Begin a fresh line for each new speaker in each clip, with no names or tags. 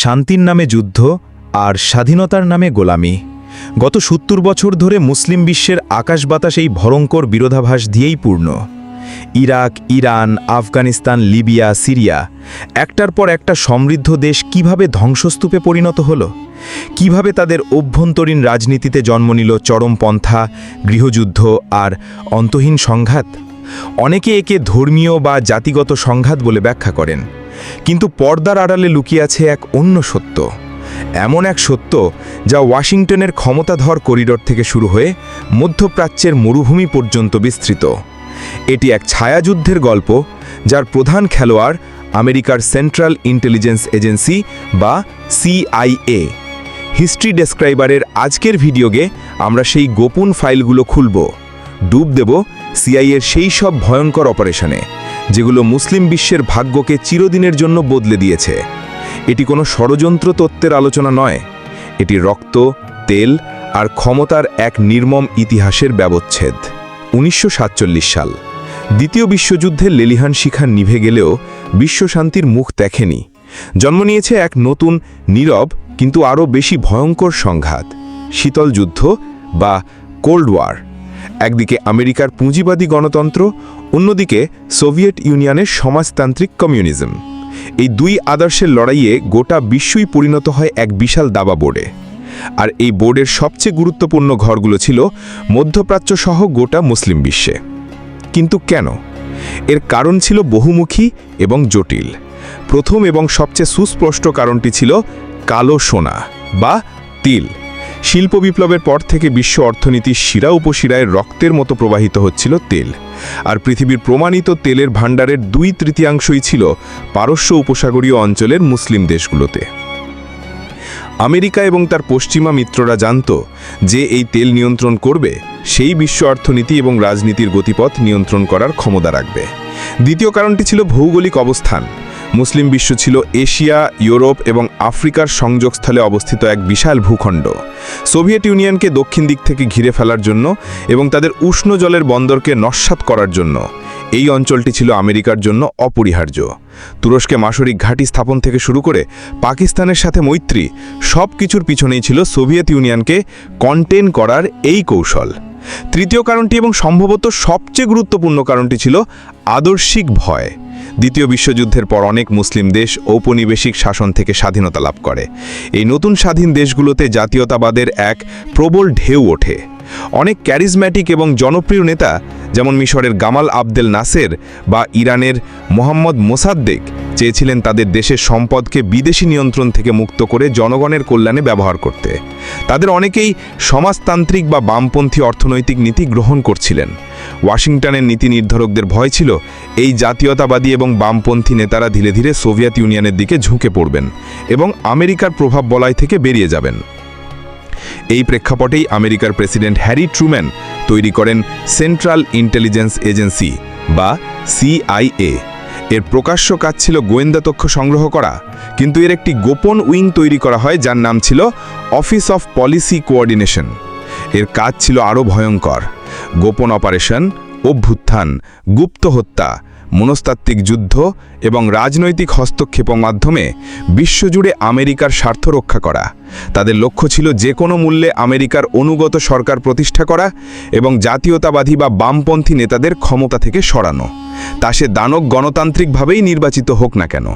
শান্তির নামে যুদ্ধ আর স্বাধীনতার নামে গোলামি। গত সত্তর বছর ধরে মুসলিম বিশ্বের আকাশ বাতাস এই ভয়ঙ্কর বিরোধাভাস দিয়েই পূর্ণ। Iraq, Iran, Afghanistan, Libya, Syria, একটার পর একটা সমৃদ্ধ দেশ কীভাবে ধ্বংসস্তূপে পরিণত হলো? কীভাবে তাদের অভ্যন্তরীণ রাজনীতিতে জন্ম নিল চরমপন্থা গৃহযুদ্ধ আর অন্তহীন সংঘাত? অনেকে একে ধর্মীয় বা জাতিগত সংঘাত বলে ব্যাখ্যা করেন। কিন্তু পর্দার আড়ালে লুকিয়ে আছে এক অন্য সত্য। এমন এক সত্য যা ওয়াশিংটনের ক্ষমতাধর করিডর থেকে শুরু হয়ে মধ্যপ্রাচ্যের মরুভূমি পর্যন্ত বিস্তৃত। এটি এক ছায়াযুদ্ধের গল্প যার প্রধান খেলোয়াড় আমেরিকার সেন্ট্রাল ইন্টেলিজেন্স এজেন্সি বা সিআইএ। হিস্ট্রি ডেসক্রাইবারের আজকের ভিডিওগে আমরা সেই গোপন ফাইলগুলো খুলব। ডুব দেব সিআইএর সেই সব ভয়ঙ্কর অপারেশনে। যেগুলো মুসলিম বিশ্বের ভাগ্যকে চিরদিনের জন্য বদলে দিয়েছে। এটি কোনো ষড়যন্ত্র তত্ত্বের আলোচনা নয়। এটি রক্ত, তেল আর ক্ষমতার এক নির্মম ইতিহাসের ব্যবচ্ছেদ। উনিশশো সাতচল্লিশ সাল। দ্বিতীয় বিশ্বযুদ্ধের লেলিহান শিখা নিভে গেলেও বিশ্বশান্তির মুখ দেখেনি। জন্ম নিয়েছে এক নতুন, নীরব, কিন্তু আরও বেশি ভয়ঙ্কর সংঘাত। শীতল যুদ্ধ বা কোল্ড ওয়ার। একদিকে আমেরিকার পুঁজিবাদী গণতন্ত্র অন্যদিকে সোভিয়েত ইউনিয়নের সমাজতান্ত্রিক কমিউনিজম। এই দুই আদর্শের লড়াইয়ে গোটা বিশ্বই পরিণত হয় এক বিশাল দাবা বোর্ডে। আর এই বোর্ডের সবচেয়ে গুরুত্বপূর্ণ ঘরগুলো ছিল মধ্যপ্রাচ্য সহ গোটা মুসলিম বিশ্বে। কিন্তু কেন? এর কারণ ছিল বহুমুখী এবং জটিল। প্রথম এবং সবচেয়ে সুস্পষ্ট কারণটি ছিল কালো সোনা বা তিল। শিল্প বিপ্লবের পর থেকে বিশ্ব অর্থনীতির শিরা উপশিরায় রক্তের মতো প্রবাহিত হচ্ছিল তেল। আর পৃথিবীর প্রমাণিত তেলের ভাণ্ডারের দুই তৃতীয়াংশই ছিল পারস্য উপসাগরীয় অঞ্চলের মুসলিম দেশগুলোতে। আমেরিকা এবং তার পশ্চিমা মিত্ররা জানত যে এই তেল নিয়ন্ত্রণ করবে, সেই বিশ্ব অর্থনীতি এবং রাজনীতির গতিপথ নিয়ন্ত্রণ করার ক্ষমতা রাখবে। দ্বিতীয় কারণটি ছিল ভৌগোলিক অবস্থান। মুসলিম বিশ্ব ছিল এশিয়া, ইউরোপ এবং আফ্রিকার সংযোগস্থলে অবস্থিত এক বিশাল ভূখণ্ড। সোভিয়েত ইউনিয়নকে দক্ষিণ দিক থেকে ঘিরে ফেলার জন্য এবং তাদের উষ্ণ জলের বন্দরকে নস্বাত করার জন্য। এই অঞ্চলটি ছিল আমেরিকার জন্য অপরিহার্য। তুরস্কে মাসরিক ঘাঁটি স্থাপন থেকে শুরু করে পাকিস্তানের সাথে মৈত্রী সব কিছুর পিছনেই ছিল সোভিয়েত ইউনিয়নকে কন্টেন করার এই কৌশল। তৃতীয় কারণটি এবং সম্ভবত সবচেয়ে গুরুত্বপূর্ণ কারণটি ছিল আদর্শিক ভয়। দ্বিতীয় বিশ্বযুদ্ধের পর অনেক মুসলিম দেশ ঔপনিবেশিক শাসন থেকে স্বাধীনতা লাভ করে। এই নতুন স্বাধীন দেশগুলোতে জাতীয়তাবাদের এক প্রবল ঢেউ ওঠে। অনেক ক্যারিজম্যাটিক এবং জনপ্রিয় নেতা, যেমন মিশরের গামাল আবদেল নাসের বা ইরানের মোহাম্মদ মোসাদ্দেক চেয়েছিলেন তাদের দেশের সম্পদকে বিদেশি নিয়ন্ত্রণ থেকে মুক্ত করে জনগণের কল্যাণে ব্যবহার করতে। তাদের অনেকেই সমাজতান্ত্রিক বা বামপন্থী অর্থনৈতিক নীতি গ্রহণ করছিলেন। ওয়াশিংটনের নীতি নির্ধারকদের ভয় ছিল, এই জাতীয়তাবাদী এবং বামপন্থী নেতারা ধীরে ধীরে সোভিয়েত ইউনিয়নের দিকে ঝুঁকে পড়বেন এবং আমেরিকার প্রভাব বলয় থেকে বেরিয়ে যাবেন। এই প্রেক্ষাপটেই আমেরিকার প্রেসিডেন্ট হ্যারি ট্রুম্যান তৈরি করেন সেন্ট্রাল ইন্টেলিজেন্স এজেন্সি বা সিআইএ। এর প্রকাশ্য কাজ ছিল গোয়েন্দা তথ্য সংগ্রহ করা, কিন্তু এর একটি গোপন উইং তৈরি করা হয় যার নাম ছিল অফিস অফ পলিসি কোঅর্ডিনেশন। এর কাজ ছিল আরও ভয়ঙ্কর। গোপন অপারেশন, অভ্যুত্থান, গুপ্ত হত্যা, মনস্তাত্ত্বিক যুদ্ধ এবং রাজনৈতিক হস্তক্ষেপ মাধ্যমে বিশ্বজুড়ে আমেরিকার স্বার্থ রক্ষা করা। তাদের লক্ষ্য ছিল যে কোনো মূল্যে আমেরিকার অনুগত সরকার প্রতিষ্ঠা করা এবং জাতীয়তাবাদী বা বামপন্থী নেতাদের ক্ষমতা থেকে সরানো। তা সে দানক গণতান্ত্রিকভাবেই নির্বাচিত হোক না কেন।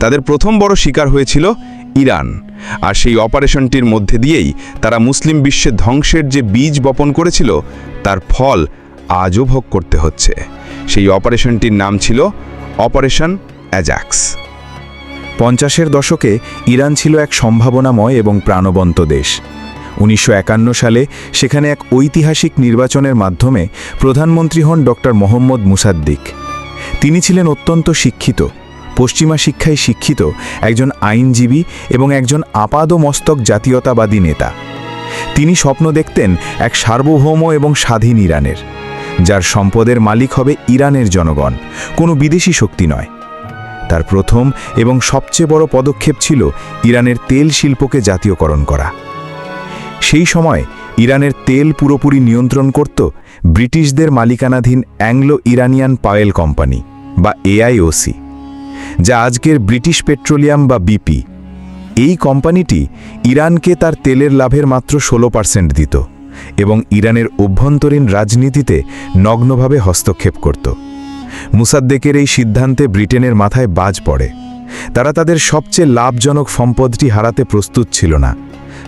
তাদের প্রথম বড় শিকার হয়েছিল ইরান। আর সেই অপারেশনটির মধ্যে দিয়েই তারা মুসলিম বিশ্বে ধ্বংসের যে বীজ বপন করেছিল, তার ফল আজও ভোগ করতে হচ্ছে। সেই অপারেশনটির নাম ছিল অপারেশন অ্যাজাক্স।
পঞ্চাশের দশকে ইরান ছিল এক সম্ভাবনাময় এবং প্রাণবন্ত দেশ। উনিশশো একান্ন সালে সেখানে এক ঐতিহাসিক নির্বাচনের মাধ্যমে প্রধানমন্ত্রী হন ডক্টর মোহাম্মদ মুসাদ্দিক। তিনি ছিলেন অত্যন্ত শিক্ষিত, পশ্চিমা শিক্ষায় শিক্ষিত, একজন আইনজীবী এবং একজন আপাদমস্তক জাতীয়তাবাদী নেতা। তিনি স্বপ্ন দেখতেন এক সার্বভৌম এবং স্বাধীন ইরানের, যার সম্পদের মালিক হবে ইরানের জনগণ, কোনো বিদেশি শক্তি নয়। তার প্রথম এবং সবচেয়ে বড় পদক্ষেপ ছিল ইরানের তেল শিল্পকে জাতীয়করণ করা। সেই সময় ইরানের তেল পুরোপুরি নিয়ন্ত্রণ করত ব্রিটিশদের মালিকানাধীন অ্যাংলো ইরানিয়ান পায়েল কোম্পানি বা এআইওসি, যা আজকের ব্রিটিশ পেট্রোলিয়াম বা বিপি। এই কোম্পানিটি ইরানকে তার তেলের লাভের মাত্র ষোলো পার্সেন্ট দিত এবং ইরানের অভ্যন্তরীণ রাজনীতিতে নগ্নভাবে হস্তক্ষেপ করত। মুসাদ্দেকের এই সিদ্ধান্তে ব্রিটেনের মাথায় বাজ পড়ে। তারা তাদের সবচেয়ে লাভজনক সম্পদটি হারাতে প্রস্তুত ছিল না।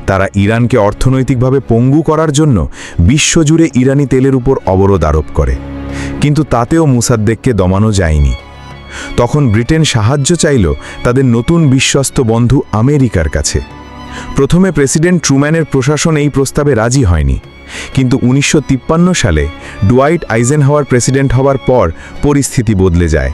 তারা ইরানকে অর্থনৈতিকভাবে পঙ্গু করার জন্য বিশ্বজুড়ে ইরানি তেলের উপর অবরোধ আরোপ করে। কিন্তু তাতেও মুসাদ্দেককে দমানো যায়নি। তখন ব্রিটেন সাহায্য চাইল তাদের নতুন বিশ্বস্ত বন্ধু আমেরিকার কাছে। প্রথমে প্রেসিডেন্ট ট্রুম্যানের প্রশাসন এই প্রস্তাবে রাজি হয়নি। কিন্তু উনিশশো তিপ্পান্ন সালে ডুয়াইট আইজেনহাওয়ার প্রেসিডেন্ট হওয়ার পর পরিস্থিতি বদলে যায়।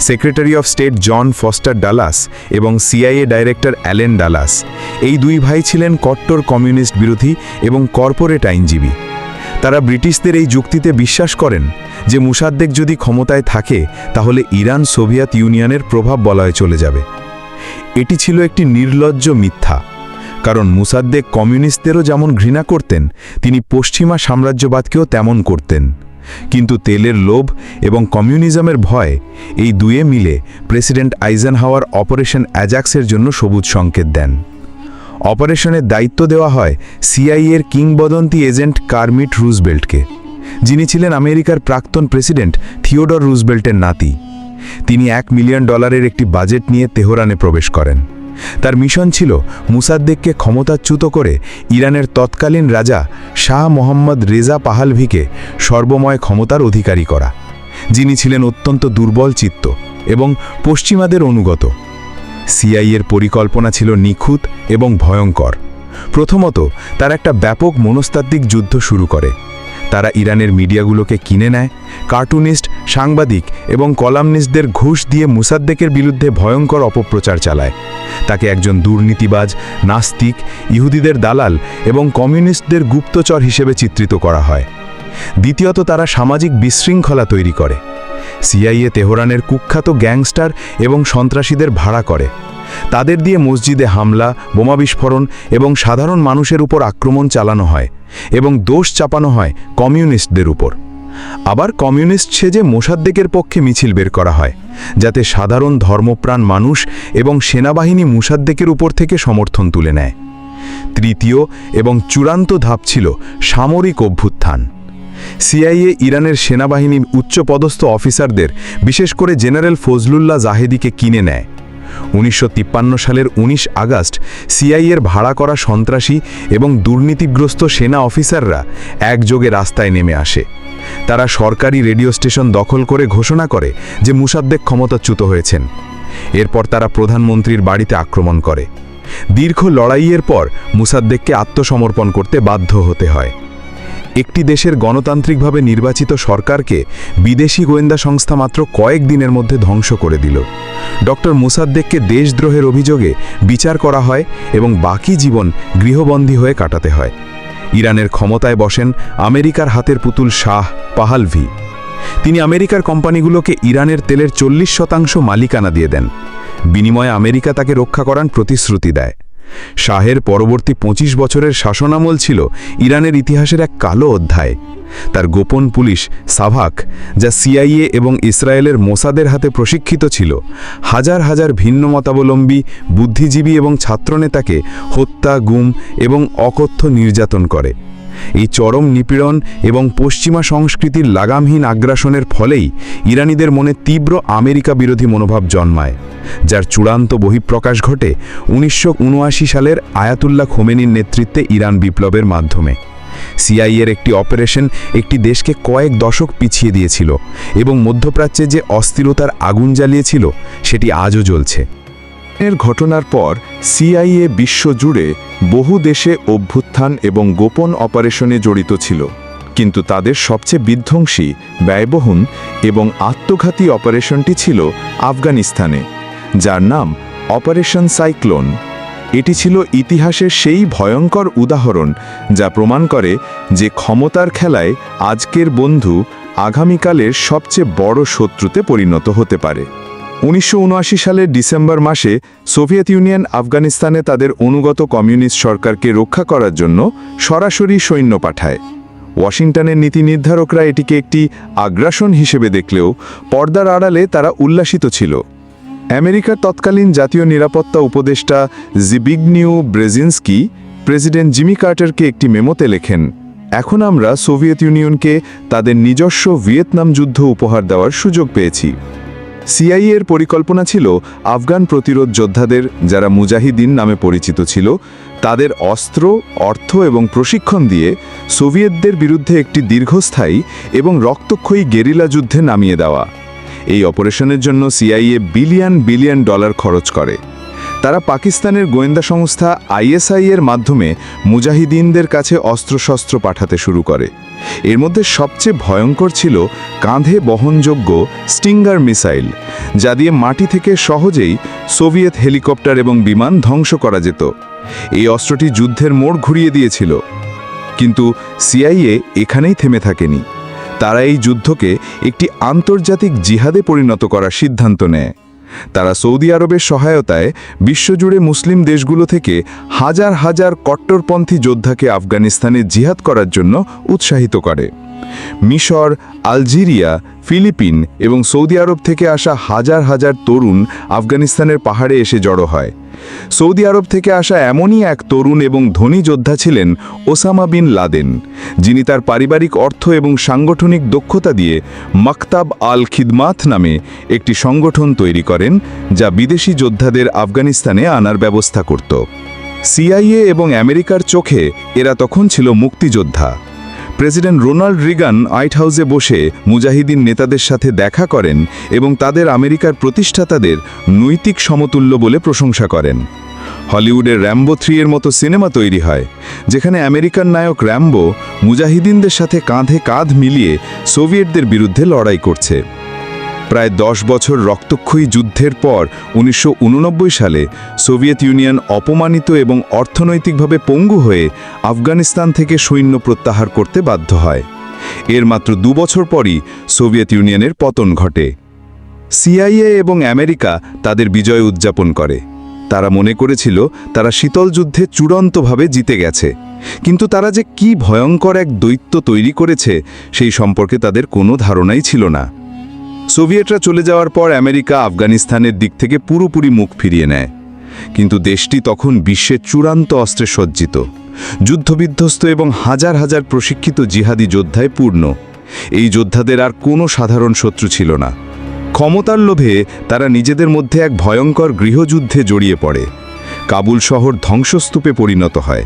Secretary of state John Foster Dulles এবং সিআইএ ডাইরেক্টর অ্যালেন ডালাস এই দুই ভাই ছিলেন কট্টর কমিউনিস্ট বিরোধী এবং কর্পোরেট আইনজীবী। তারা ব্রিটিশদের এই যুক্তিতে বিশ্বাস করেন যে মুসাদ্দেক যদি ক্ষমতায় থাকে, তাহলে ইরান সোভিয়েত ইউনিয়নের প্রভাব বলয়ে চলে যাবে। এটি ছিল একটি নির্লজ্জ মিথ্যা। কারণ মুসাদ্দেক কমিউনিস্টদেরও যেমন ঘৃণা করতেন, তিনি পশ্চিমা সাম্রাজ্যবাদকেও তেমন করতেন। কিন্তু তেলের লোভ এবং কমিউনিজমের ভয়, এই দুয়ে মিলে প্রেসিডেন্ট আইজেনহাওয়ার অপারেশন অ্যাজাক্সের জন্য সবুজ সংকেত দেন। অপারেশনের দায়িত্ব দেওয়া হয় সিআইএর কিংবদন্তি এজেন্ট কার্মিট রুজবেল্টকে, যিনি ছিলেন আমেরিকার প্রাক্তন প্রেসিডেন্ট থিওডর রুজবেল্টের নাতি। তিনি এক মিলিয়ন ডলারের একটি বাজেট নিয়ে তেহরানে প্রবেশ করেন। তার মিশন ছিল মুসাদ্দেককে ক্ষমতাচ্যুত করে ইরানের তৎকালীন রাজা শাহ মোহাম্মদ রেজা পাহালভিকে সর্বময় ক্ষমতার অধিকারী করা, যিনি ছিলেন অত্যন্ত দুর্বল চিত্ত এবং পশ্চিমাদের অনুগত। সিআইয়ের পরিকল্পনা ছিল নিখুঁত এবং ভয়ঙ্কর। প্রথমত তার একটা ব্যাপক মনস্তাত্ত্বিক যুদ্ধ শুরু করে। তারা ইরানের মিডিয়াগুলোকে কিনে নেয়, কার্টুনিস্ট, সাংবাদিক এবং কলামনিস্টদের ঘুষ দিয়ে মুসাদ্দেকের বিরুদ্ধে ভয়ঙ্কর অপপ্রচার চালায়। তাকে একজন দুর্নীতিবাজ, নাস্তিক, ইহুদিদের দালাল এবং কমিউনিস্টদের গুপ্তচর হিসেবে চিত্রিত করা হয়। দ্বিতীয়ত তারা সামাজিক বিশৃঙ্খলা তৈরি করে। সিআইএ তেহরানের কুখ্যাত গ্যাংস্টার এবং সন্ত্রাসীদের ভাড়া করে। তাদের দিয়ে মসজিদে হামলা, বোমা বিস্ফোরণ এবং সাধারণ মানুষের উপর আক্রমণ চালানো হয়। এবং দোষ চাপানো হয় কমিউনিস্টদের উপর। আবার কমিউনিস্ট সেজে মোসাদ্দেকের পক্ষে মিছিল বের করা হয়, যাতে সাধারণ ধর্মপ্রাণ মানুষ এবং সেনাবাহিনী মুসাদ্দেকের উপর থেকে সমর্থন তুলে নেয়। তৃতীয় এবং চূড়ান্ত ধাপ ছিল সামরিক অভ্যুত্থান। সিআইএ ইরানের সেনাবাহিনীর উচ্চপদস্থ অফিসারদের, বিশেষ করে জেনারেল ফজলুল্লাহ জাহেদিকে কিনে নেয়। উনিশশো তিপ্পান্ন সালের ১৯ আগস্ট সিআইএর ভাড়া করা সন্ত্রাসী এবং দুর্নীতিগ্রস্ত সেনা অফিসাররা একযোগে রাস্তায় নেমে আসে। তারা সরকারি রেডিও স্টেশন দখল করে ঘোষণা করে যে মুসাদ্দেক ক্ষমতাচ্যুত হয়েছেন। এরপর তারা প্রধানমন্ত্রীর বাড়িতে আক্রমণ করে। দীর্ঘ লড়াইয়ের পর মুসাদ্দেককে আত্মসমর্পণ করতে বাধ্য হতে হয়। একটি দেশের গণতান্ত্রিকভাবে নির্বাচিত সরকারকে বিদেশি গোয়েন্দা সংস্থা মাত্র কয়েক দিনের মধ্যে ধ্বংস করে দিল। ডক্টর মুসাদ্দেককে দেশদ্রোহের অভিযোগে বিচার করা হয় এবং বাকি জীবন গৃহবন্দী হয়ে কাটাতে হয়। ইরানের ক্ষমতায় বসেন আমেরিকার হাতের পুতুল শাহ পাহালভি। তিনি আমেরিকার কোম্পানিগুলোকে ইরানের তেলের চল্লিশ শতাংশ মালিকানা দিয়ে দেন। বিনিময়ে আমেরিকা তাকে রক্ষা করার প্রতিশ্রুতি দেয়। শাহের পরবর্তী ২৫ বছরের শাসনামল ছিল ইরানের ইতিহাসের এক কালো অধ্যায়। তার গোপন পুলিশ সাভাক, যা সিআইএ এবং ইসরায়েলের মোসাদের হাতে প্রশিক্ষিত ছিল, হাজার হাজার ভিন্ন মতাবলম্বী, বুদ্ধিজীবী এবং ছাত্রনেতাকে হত্যা, গুম এবং অকথ্য নির্যাতন করে। এই চরম নিপীড়ন এবং পশ্চিমা সংস্কৃতির লাগামহীন আগ্রাসনের ফলেই ইরানিদের মনে তীব্র আমেরিকা বিরোধী মনোভাব জন্মায়, যার চূড়ান্ত বহিঃপ্রকাশ ঘটে উনিশশো উনআশি সালের আয়াতুল্লাহ খোমেনির নেতৃত্বে ইরান বিপ্লবের মাধ্যমে। সিআইএর একটি অপারেশন একটি দেশকে কয়েক দশক পিছিয়ে দিয়েছিল এবং মধ্যপ্রাচ্যে যে অস্থিরতার আগুন জ্বালিয়েছিল, সেটি আজও জ্বলছে।
এর ঘটনার পর সিআইএ বিশ্বজুড়ে বহু দেশে অভ্যুত্থান এবং গোপন অপারেশনে জড়িত ছিল। কিন্তু তাদের সবচেয়ে বিধ্বংসী, ব্যয়বহুল এবং আত্মঘাতী অপারেশনটি ছিল আফগানিস্তানে, যার নাম অপারেশন সাইক্লোন। এটি ছিল ইতিহাসের সেই ভয়ঙ্কর উদাহরণ যা প্রমাণ করে যে ক্ষমতার খেলায় আজকের বন্ধু আগামীকালের সবচেয়ে বড় শত্রুতে পরিণত হতে পারে। উনিশশো উনআশি সালের ডিসেম্বর মাসে সোভিয়েত ইউনিয়ন আফগানিস্তানে তাদের অনুগত কমিউনিস্ট সরকারকে রক্ষা করার জন্য সরাসরি সৈন্য পাঠায়। ওয়াশিংটনের নীতি নির্ধারকরা এটিকে একটি আগ্রাসন হিসেবে দেখলেও পর্দার আড়ালে তারা উল্লাসিত ছিল। আমেরিকার তৎকালীন জাতীয় নিরাপত্তা উপদেষ্টা জিবিগনিউ ব্রেজিনস্কি প্রেসিডেন্ট জিমি কার্টারকে একটি মেমোতে লেখেন, এখন আমরা সোভিয়েত ইউনিয়নকে তাদের নিজস্ব ভিয়েতনাম যুদ্ধ উপহার দেওয়ার সুযোগ পেয়েছি। সিআইএ এর পরিকল্পনা ছিল আফগান প্রতিরোধ যোদ্ধাদের, যারা মুজাহিদিন নামে পরিচিত ছিল, তাদের অস্ত্র, অর্থ এবং প্রশিক্ষণ দিয়ে সোভিয়েতদের বিরুদ্ধে একটি দীর্ঘস্থায়ী এবং রক্তক্ষয়ী গেরিলা যুদ্ধে নামিয়ে দেওয়া। এই অপারেশনের জন্য সিআইএ বিলিয়ন বিলিয়ন ডলার খরচ করে। তারা পাকিস্তানের গোয়েন্দা সংস্থা আইএসআই এর মাধ্যমে মুজাহিদিনদের কাছে অস্ত্রশস্ত্র পাঠাতে শুরু করে। এর মধ্যে সবচেয়ে ভয়ঙ্কর ছিল কাঁধে বহনযোগ্য স্টিঙ্গার মিসাইল, যা দিয়ে মাটি থেকে সহজেই সোভিয়েত হেলিকপ্টার এবং বিমান ধ্বংস করা যেত। এই অস্ত্রটি যুদ্ধের মোড় ঘুরিয়ে দিয়েছিল। কিন্তু সিআইএ এখানেই থেমে থাকেনি। তারা এই যুদ্ধকে একটি আন্তর্জাতিক জিহাদে পরিণত করার সিদ্ধান্ত নেয়। তারা সৌদি আরবের সহায়তায় বিশ্বজুড়ে মুসলিম দেশগুলো থেকে হাজার হাজার কট্টরপন্থী যোদ্ধাকে আফগানিস্তানে জিহাদ করার জন্য উৎসাহিত করে। মিশর, আলজেরিয়া ফিলিপিন এবং সৌদি আরব থেকে আসা হাজার হাজার তরুণ আফগানিস্তানের পাহাড়ে এসে জড়ো হয়। সৌদি আরব থেকে আসা এমনই এক তরুণ এবং ধনী যোদ্ধা ছিলেন ওসামা বিন লাদেন, যিনি তার পারিবারিক অর্থ এবং সাংগঠনিক দক্ষতা দিয়ে মাকতাব আল খিদমাত নামে একটি সংগঠন তৈরি করেন, যা বিদেশি যোদ্ধাদের আফগানিস্তানে আনার ব্যবস্থা করত। সিআইএ এবং আমেরিকার চোখে এরা তখন ছিল মুক্তিযোদ্ধা। প্রেসিডেন্ট রোনাল্ড রিগান হোয়াইট হাউসে বসে মুজাহিদিন নেতাদের সাথে দেখা করেন এবং তাদের আমেরিকার প্রতিষ্ঠাতাদের নৈতিক সমতুল্য বলে প্রশংসা করেন। হলিউডের র্যাম্বো থ্রি এর মতো সিনেমা তৈরি হয়, যেখানে আমেরিকান নায়ক র্যাম্বো মুজাহিদিনদের সাথে কাঁধে কাঁধ মিলিয়ে সোভিয়েটদের বিরুদ্ধে লড়াই করছে। প্রায় দশ বছর রক্তক্ষয়ী যুদ্ধের পর উনিশশো উননব্বই সালে সোভিয়েত ইউনিয়ন অপমানিত এবং অর্থনৈতিকভাবে পঙ্গু হয়ে আফগানিস্তান থেকে সৈন্য প্রত্যাহার করতে বাধ্য হয়। এর মাত্র দু বছর পরই সোভিয়েত ইউনিয়নের পতন ঘটে। সিআইএ এবং আমেরিকা তাদের বিজয় উদযাপন করে। তারা মনে করেছিল তারা শীতল যুদ্ধে চূড়ান্তভাবে জিতে গেছে। কিন্তু তারা যে কি ভয়ঙ্কর এক দৈত্য তৈরি করেছে সেই সম্পর্কে তাদের কোনো ধারণাই ছিল না। সোভিয়েতরা চলে যাওয়ার পর আমেরিকা আফগানিস্তানের দিক থেকে পুরোপুরি মুখ ফিরিয়ে নেয়। কিন্তু দেশটি তখন বিশ্বের চূড়ান্ত অস্ত্রে সজ্জিত। যুদ্ধবিধ্বস্ত এবং হাজার হাজার প্রশিক্ষিত জিহাদি যোদ্ধায় পূর্ণ। এই যোদ্ধাদের আর কোনো সাধারণ শত্রু ছিল না। ক্ষমতার লোভে তারা নিজেদের মধ্যে এক ভয়ঙ্কর গৃহযুদ্ধে জড়িয়ে পড়ে। কাবুল শহর ধ্বংসস্তূপে পরিণত হয়।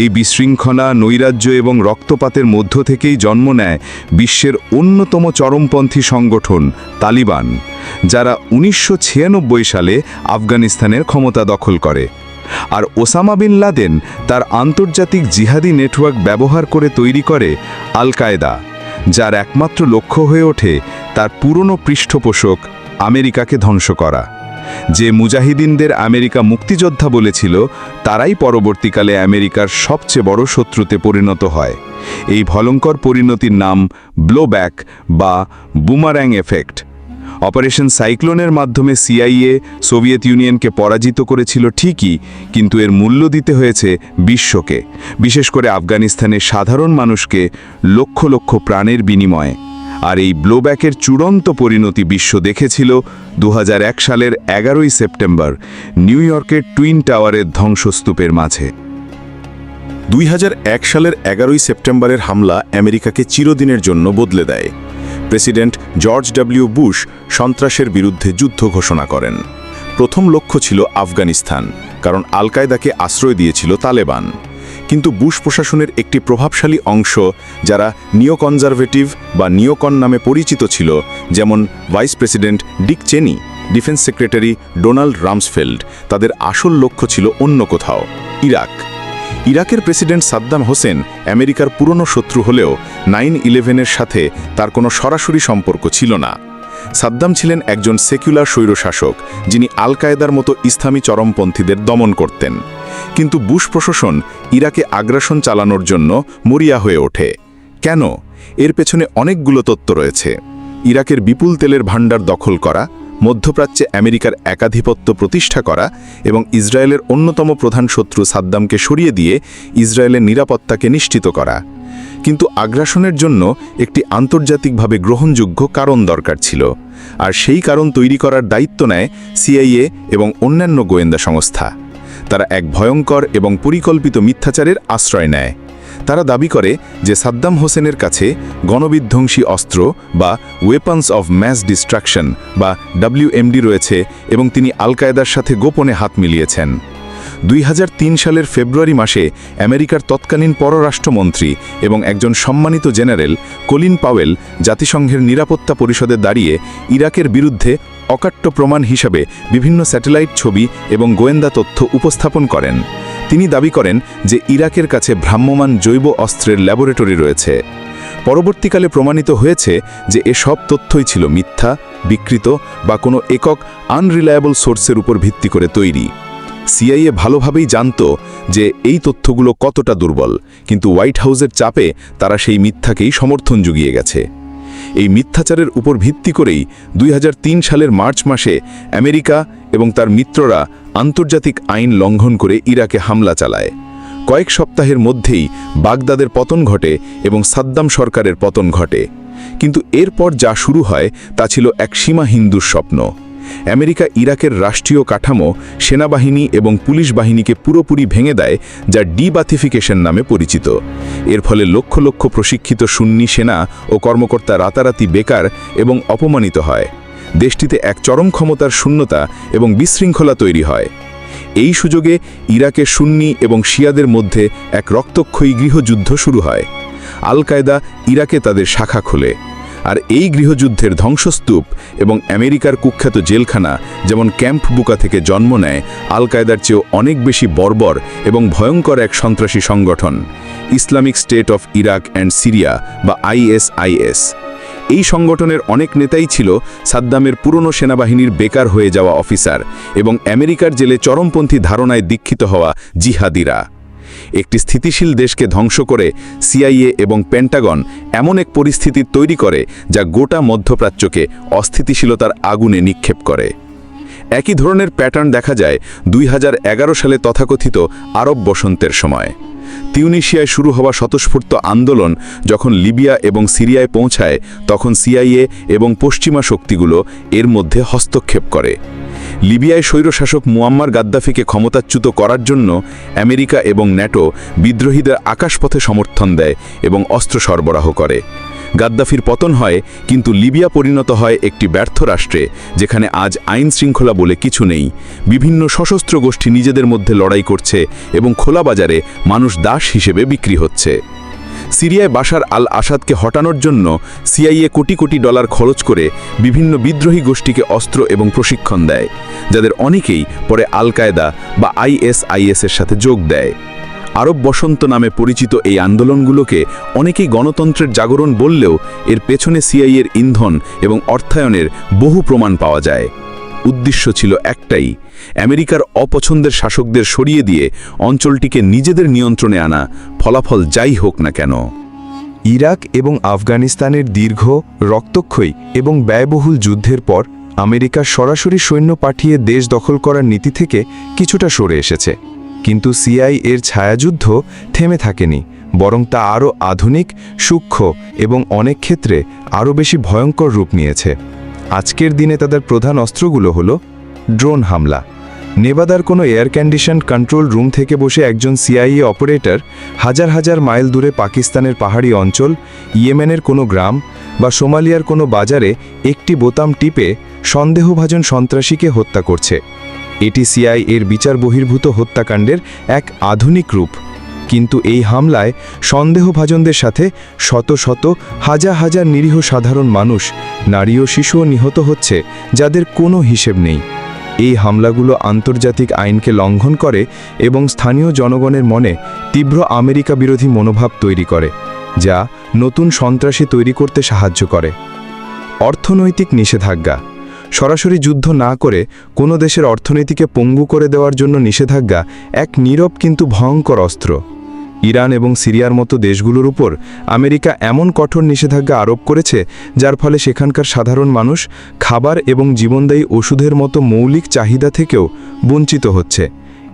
এই বিশৃঙ্খলা, নৈরাজ্য এবং রক্তপাতের মধ্য থেকেই জন্ম নেয় বিশ্বের অন্যতম চরমপন্থী সংগঠন, তালিবান, যারা উনিশশো ছিয়ানব্বই সালে আফগানিস্তানের ক্ষমতা দখল করে। আর ওসামা বিন লাদেন তার আন্তর্জাতিক জিহাদি নেটওয়ার্ক ব্যবহার করে তৈরি করে আল কায়দা যার একমাত্র লক্ষ্য হয়ে ওঠে তার পুরনো পৃষ্ঠপোষক আমেরিকাকে ধ্বংস করা। যে মুজাহিদিনদের আমেরিকা মুক্তিযোদ্ধা বলেছিল, তারাই পরবর্তীকালে আমেরিকার সবচেয়ে বড় শত্রুতে পরিণত হয়। এই ভয়ঙ্কর পরিণতির নাম ব্লোব্যাক বা বুমার্যাং এফেক্ট। অপারেশন সাইক্লোনের মাধ্যমে সিআইএ সোভিয়েত ইউনিয়নকে পরাজিত করেছিল ঠিকই, কিন্তু এর মূল্য দিতে হয়েছে বিশ্বকে। বিশেষ করে আফগানিস্তানের সাধারণ মানুষকে লক্ষ লক্ষ প্রাণের বিনিময়ে। আর এই ব্লোব্যাকের চূড়ান্ত পরিণতি বিশ্ব দেখেছিল দুহাজার এক সালের এগারোই সেপ্টেম্বর, নিউ ইয়র্কের টুইন টাওয়ারের ধ্বংসস্তূপের মাঝে।
দুই হাজার এক সালের এগারোই সেপ্টেম্বরের হামলা আমেরিকাকে চিরদিনের জন্য বদলে দেয়। প্রেসিডেন্ট জর্জ ডব্লিউ বুশ সন্ত্রাসের বিরুদ্ধে যুদ্ধ ঘোষণা করেন। প্রথম লক্ষ্য ছিল আফগানিস্তান, কারণ আল কায়দাকে আশ্রয় দিয়েছিল তালেবান। কিন্তু বুশ প্রশাসনের একটি প্রভাবশালী অংশ যারা নিও কনজারভেটিভ বা নিওকন নামে পরিচিত ছিল, যেমন ভাইস প্রেসিডেন্ট ডিক চেনি, ডিফেন্স সেক্রেটারি ডোনাল্ড রামসফেল্ড, তাদের আসল লক্ষ্য ছিল অন্য কোথাও, ইরাক। ইরাকের প্রেসিডেন্ট সাদ্দাম হোসেন আমেরিকার পুরনো শত্রু হলেও নাইন ইলেভেনের সাথে তার কোনো সরাসরি সম্পর্ক ছিল না। সাদ্দাম ছিলেন একজন সেকুলার স্বৈরশাসক, যিনি আল কায়দার মতো ইসলামী চরমপন্থীদের দমন করতেন। কিন্তু বুশ প্রশাসন ইরাকে আগ্রাসন চালানোর জন্য মরিয়া হয়ে ওঠে। কেন? এর পেছনে অনেকগুলো তত্ত্ব রয়েছে। ইরাকের বিপুল তেলের ভাণ্ডার দখল করা, মধ্যপ্রাচ্যে আমেরিকার একাধিপত্য প্রতিষ্ঠা করা এবং ইসরায়েলের অন্যতম প্রধান শত্রু সাদ্দামকে সরিয়ে দিয়ে ইসরায়েলের নিরাপত্তাকে নিশ্চিত করা। কিন্তু আগ্রাসনের জন্য একটি আন্তর্জাতিকভাবে গ্রহণযোগ্য কারণ দরকার ছিল, আর সেই কারণ তৈরি করার দায়িত্ব নেয় সিআইএ এবং অন্যান্য গোয়েন্দা সংস্থা। তারা এক ভয়ঙ্কর এবং পরিকল্পিত মিথ্যাচারের আশ্রয় নেয়। তারা দাবি করে যে সাদ্দাম হোসেনের কাছে গণবিধ্বংসী অস্ত্র বা ওয়েপন্স অফ ম্যাস ডিস্ট্রাকশন বা ডাব্লিউএমডি রয়েছে এবং তিনি আল কায়দার সাথে গোপনে হাত মিলিয়েছেন। দুই হাজার তিন সালের ফেব্রুয়ারি মাসে আমেরিকার তৎকালীন পররাষ্ট্রমন্ত্রী এবং একজন সম্মানিত জেনারেল কলিন পাওয়েল জাতিসংঘের নিরাপত্তা পরিষদে দাঁড়িয়ে ইরাকের বিরুদ্ধে অকাট্য প্রমাণ হিসাবে বিভিন্ন স্যাটেলাইট ছবি এবং গোয়েন্দা তথ্য উপস্থাপন করেন। তিনি দাবি করেন যে ইরাকের কাছে ভ্রাম্যমাণ জৈব অস্ত্রের ল্যাবরেটরি রয়েছে। পরবর্তীকালে প্রমাণিত হয়েছে যে এসব তথ্যই ছিল মিথ্যা, বিকৃত বা কোনো একক আনরিলায়েবল সোর্সের উপর ভিত্তি করে তৈরি। সিআইএ ভালোভাবেই জানত যে এই তথ্যগুলো কতটা দুর্বল, কিন্তু হোয়াইট হাউসের চাপে তারা সেই মিথ্যাকেই সমর্থন জুগিয়ে গেছে। এই মিথ্যাচারের উপর ভিত্তি করেই দুই হাজার তিন সালের মার্চ মাসে আমেরিকা এবং তার মিত্ররা আন্তর্জাতিক আইন লঙ্ঘন করে ইরাকে হামলা চালায়। কয়েক সপ্তাহের মধ্যেই বাগদাদের পতন ঘটে এবং সাদ্দাম সরকারের পতন ঘটে। কিন্তু এরপর যা শুরু হয় তা ছিল এক সীমা হিন্দুর স্বপ্ন। আমেরিকা ইরাকের রাষ্ট্রীয় কাঠামো, সেনাবাহিনী এবং পুলিশ বাহিনীকে পুরোপুরি ভেঙে দেয়, যা ডিবাথিফিকেশন নামে পরিচিত। এর ফলে লক্ষ লক্ষ প্রশিক্ষিত সুন্নি সেনা ও কর্মকর্তা রাতারাতি বেকার এবং অপমানিত হয়। দেশটিতে এক চরম ক্ষমতার শূন্যতা এবং বিশৃঙ্খলা তৈরি হয়। এই সুযোগে ইরাকের সুন্নি এবং শিয়াদের মধ্যে এক রক্তক্ষয়ী গৃহযুদ্ধ শুরু হয়। আল কায়দা ইরাকে তাদের শাখা খোলে। আর এই গৃহযুদ্ধের ধ্বংসস্তূপ এবং আমেরিকার কুখ্যাত জেলখানা, যেমন ক্যাম্প বুকা থেকে জন্ম নেয় আল কায়দার চেয়েও অনেক বেশি বর্বর এবং ভয়ঙ্কর এক সন্ত্রাসী সংগঠন, Islamic state of Iraq and Syria বা আইএসআইএস এই সংগঠনের অনেক নেতাই ছিল সাদ্দামের পুরনো সেনাবাহিনীর বেকার হয়ে যাওয়া অফিসার এবং আমেরিকার জেলে চরমপন্থী ধারণায় দীক্ষিত হওয়া জিহাদিরা। একটি স্থিতিশীল দেশকে ধ্বংস করে সিআইএ এবং পেন্টাগন এমন এক পরিস্থিতি তৈরি করে যা গোটা মধ্যপ্রাচ্যকে অস্থিতিশীলতার আগুনে নিক্ষেপ করে। একই ধরনের প্যাটার্ন দেখা যায় দুই হাজার এগারো সালে তথাকথিত আরব বসন্তের সময়। তিউনিশিয়ায় শুরু হওয়া স্বতঃস্ফূর্ত আন্দোলন যখন লিবিয়া এবং সিরিয়ায় পৌঁছায়, তখন সিআইএ এবং পশ্চিমা শক্তিগুলো এর মধ্যে হস্তক্ষেপ করে। লিবিয়ায় স্বৈরশাসক মুয়াম্মার গাদ্দাফিকে ক্ষমতাচ্যুত করার জন্য আমেরিকা এবং ন্যাটো বিদ্রোহীদের আকাশপথে সমর্থন দেয় এবং অস্ত্র সরবরাহ করে। গাদ্দাফির পতন হয় কিন্তু লিবিয়া পরিণত হয় একটি ব্যর্থ রাষ্ট্রে, যেখানে আজ আইন শৃঙ্খলা বলে কিছু নেই। বিভিন্ন সশস্ত্র গোষ্ঠী নিজেদের মধ্যে লড়াই করছে এবং খোলা বাজারে মানুষ দাস হিসেবে বিক্রি হচ্ছে। সিরিয়ায় বাশার আল আসাদকে হটানোর জন্য সিআইএ কোটি কোটি ডলার খরচ করে বিভিন্ন বিদ্রোহী গোষ্ঠীকে অস্ত্র এবং প্রশিক্ষণ দেয়, যাদের অনেকেই পরে আল কায়দা বা আইএসআইএস এর সাথে যোগ দেয়। আরব বসন্ত নামে পরিচিত এই আন্দোলনগুলোকে অনেকেই গণতন্ত্রের জাগরণ বললেও এর পেছনে সিআইএর ইন্ধন এবং অর্থায়নের বহু প্রমাণ পাওয়া যায়। উদ্দেশ্য ছিল একটাই আমেরিকার অপছন্দের শাসকদের সরিয়ে দিয়ে অঞ্চলটিকে নিজেদের নিয়ন্ত্রণে আনা ফলাফল যাই হোক না কেন।
ইরাক এবং আফগানিস্তানের দীর্ঘ, রক্তক্ষয়ী এবং ব্যয়বহুল যুদ্ধের পর আমেরিকা সরাসরি সৈন্য পাঠিয়ে দেশ দখল করার নীতি থেকে কিছুটা সরে এসেছে। কিন্তু সিআই এর ছায়াযুদ্ধ থেমে থাকেনি, বরং তা আরও আধুনিক, সূক্ষ্ম এবং অনেক ক্ষেত্রে আরও বেশি ভয়ঙ্কর রূপ নিয়েছে। আজকের দিনে তাদের প্রধান অস্ত্রগুলো হল ড্রোন হামলা। নেবাদার কোনো এয়ার কন্ডিশন কন্ট্রোল রুম থেকে বসে একজন সিআইএ অপারেটর হাজার হাজার মাইল দূরে পাকিস্তানের পাহাড়ি অঞ্চল, ইয়েমেনের কোনো গ্রাম বা সোমালিয়ার কোনো বাজারে একটি বোতাম টিপে সন্দেহভাজন সন্ত্রাসীকে হত্যা করছে। এটি সিআই এর বিচার বহির্ভূত হত্যাকাণ্ডের এক আধুনিক রূপ। কিন্তু এই হামলায় সন্দেহভাজনদের সাথে শত শত, হাজার হাজার নিরীহ সাধারণ মানুষ, নারী ও শিশুও নিহত হচ্ছে যাদের কোনো হিসেব নেই। এই হামলাগুলো আন্তর্জাতিক আইনকে লঙ্ঘন করে এবং স্থানীয় জনগণের মনে তীব্র আমেরিকা বিরোধী মনোভাব তৈরি করে, যা নতুন সন্ত্রাসী তৈরি করতে সাহায্য করে। অর্থনৈতিক নিষেধাজ্ঞা। সরাসরি যুদ্ধ না করে কোনো দেশের অর্থনীতিকে পঙ্গু করে দেওয়ার জন্য নিষেধাজ্ঞা এক নীরব কিন্তু ভয়ঙ্কর অস্ত্র। ইরান এবং সিরিয়ার মতো দেশগুলোর উপর আমেরিকা এমন কঠোর নিষেধাজ্ঞা আরোপ করেছে, যার ফলে সেখানকার সাধারণ মানুষ খাবার এবং জীবনদায়ী ওষুধের মতো মৌলিক চাহিদা থেকেও বঞ্চিত হচ্ছে।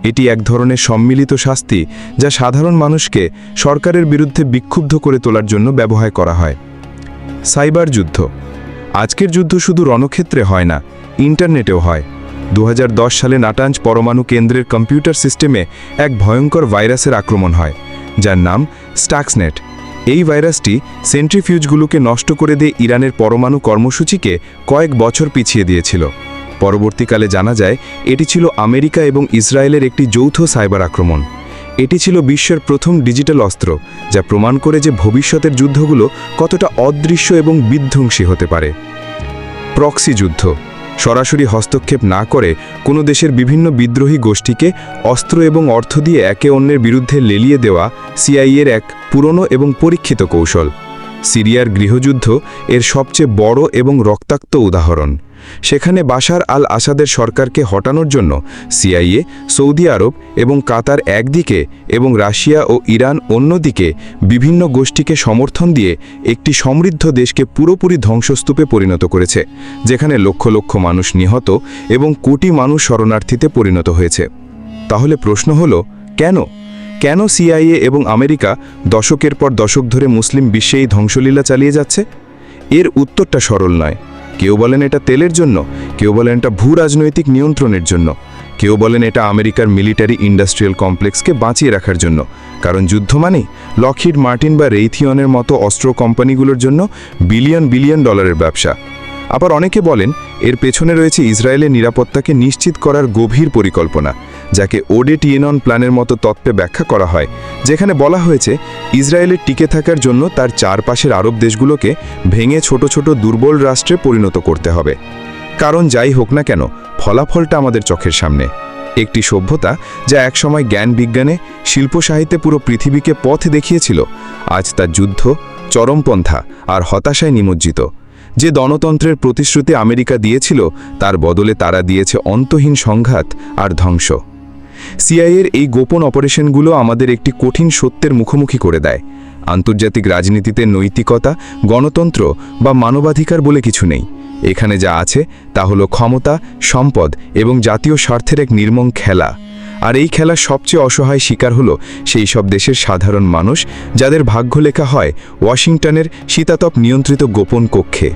এটি এক ধরনের সম্মিলিত শাস্তি যা সাধারণ মানুষকে সরকারের বিরুদ্ধে বিক্ষুব্ধ করে তোলার জন্য ব্যবহার করা হয়। সাইবার যুদ্ধ। আজকের যুদ্ধ শুধু রণক্ষেত্রে হয় না, ইন্টারনেটেও হয়। দু হাজার দশ সালে নাটাঞ্জ পরমাণু কেন্দ্রের কম্পিউটার সিস্টেমে এক ভয়ঙ্কর ভাইরাসের আক্রমণ হয়। যার নাম স্টাক্সনেট এই ভাইরাসটি সেন্ট্রিফিউজগুলোকে নষ্ট করে দিয়ে ইরানের পরমাণু কর্মসূচিকে কয়েক বছর পিছিয়ে দিয়েছিল। পরবর্তীকালে জানা যায়, এটি ছিল আমেরিকা এবং ইসরায়েলের একটি যৌথ সাইবার আক্রমণ। এটি ছিল বিশ্বের প্রথম ডিজিটাল অস্ত্র, যা প্রমাণ করে যে ভবিষ্যতের যুদ্ধগুলো কতটা অদৃশ্য এবং বিধ্বংসী হতে পারে। প্রক্সি যুদ্ধ। সরাসরি হস্তক্ষেপ না করে কোনো দেশের বিভিন্ন বিদ্রোহী গোষ্ঠীকে অস্ত্র এবং অর্থ দিয়ে একে অন্যের বিরুদ্ধে লেলিয়ে দেওয়া সিআইএর এক পুরনো এবং পরীক্ষিত কৌশল। সিরিয়ার গৃহযুদ্ধ এর সবচেয়ে বড় এবং রক্তাক্ত উদাহরণ। সেখানে বাশার আল আসাদের সরকারকে হটানোর জন্য সিআইএ, সৌদি আরব এবং কাতার একদিকে এবং রাশিয়া ও ইরান অন্যদিকে বিভিন্ন গোষ্ঠীকে সমর্থন দিয়ে একটি সমৃদ্ধ দেশকে পুরোপুরি ধ্বংসস্তূপে পরিণত করেছে, যেখানে লক্ষ লক্ষ মানুষ নিহত এবং কোটি মানুষ শরণার্থীতে পরিণত হয়েছে। তাহলে প্রশ্ন হলো, কেন? কেন সিআইএ এবং আমেরিকা দশকের পর দশক ধরে মুসলিম বিশ্বে এই ধ্বংসলীলা চালিয়ে যাচ্ছে? এর উত্তরটা সরল নয়। কেউ বলেন এটা তেলের জন্য, কেউ বলেন এটা ভূ রাজনৈতিক নিয়ন্ত্রণের জন্য, কেউ বলেন এটা আমেরিকার মিলিটারি ইন্ডাস্ট্রিয়াল কমপ্লেক্সকে বাঁচিয়ে রাখার জন্য। কারণ যুদ্ধ মানে লকহিড, মার্টিন বা রেইথিয়নের মতো অস্ত্র কোম্পানিগুলোর জন্য বিলিয়ন বিলিয়ন ডলারের ব্যবসা। আবার অনেকে বলেন, এর পেছনে রয়েছে ইসরায়েলের নিরাপত্তাকে নিশ্চিত করার গভীর পরিকল্পনা, যাকে ওডে টিএনন প্ল্যানের মতো তত্ত্বে ব্যাখ্যা করা হয়, যেখানে বলা হয়েছে ইসরায়েলের টিকে থাকার জন্য তার চারপাশের আরব দেশগুলোকে ভেঙে ছোট ছোট দুর্বল রাষ্ট্রে পরিণত করতে হবে। কারণ যাই হোক না কেন, ফলাফলটা আমাদের চোখের সামনে। একটি সভ্যতা যা একসময় জ্ঞান বিজ্ঞানে, শিল্প সাহিত্যে পুরো পৃথিবীকে পথ দেখিয়েছিল, আজ তার যুদ্ধ, চরমপন্থা আর হতাশায় নিমজ্জিত। যে গণতন্ত্রের প্রতিশ্রুতি আমেরিকা দিয়েছিল, তার বদলে তারা দিয়েছে অন্তহীন সংঘাত আর ধ্বংস। সিআইয়ের এই গোপন অপারেশনগুলো আমাদের একটি কঠিন সত্যের মুখোমুখি করে দেয়। আন্তর্জাতিক রাজনীতিতে নৈতিকতা, গণতন্ত্র বা মানবাধিকার বলে কিছু নেই। এখানে যা আছে তা হলো ক্ষমতা, সম্পদ এবং জাতীয় স্বার্থের এক নির্মম খেলা। আর এই খেলার সবচেয়ে অসহায় শিকার হলো সেই সব দেশের সাধারণ মানুষ যাদের ভাগ্য লেখা হয় ওয়াশিংটনের শীতাতপ নিয়ন্ত্রিত গোপন কক্ষে।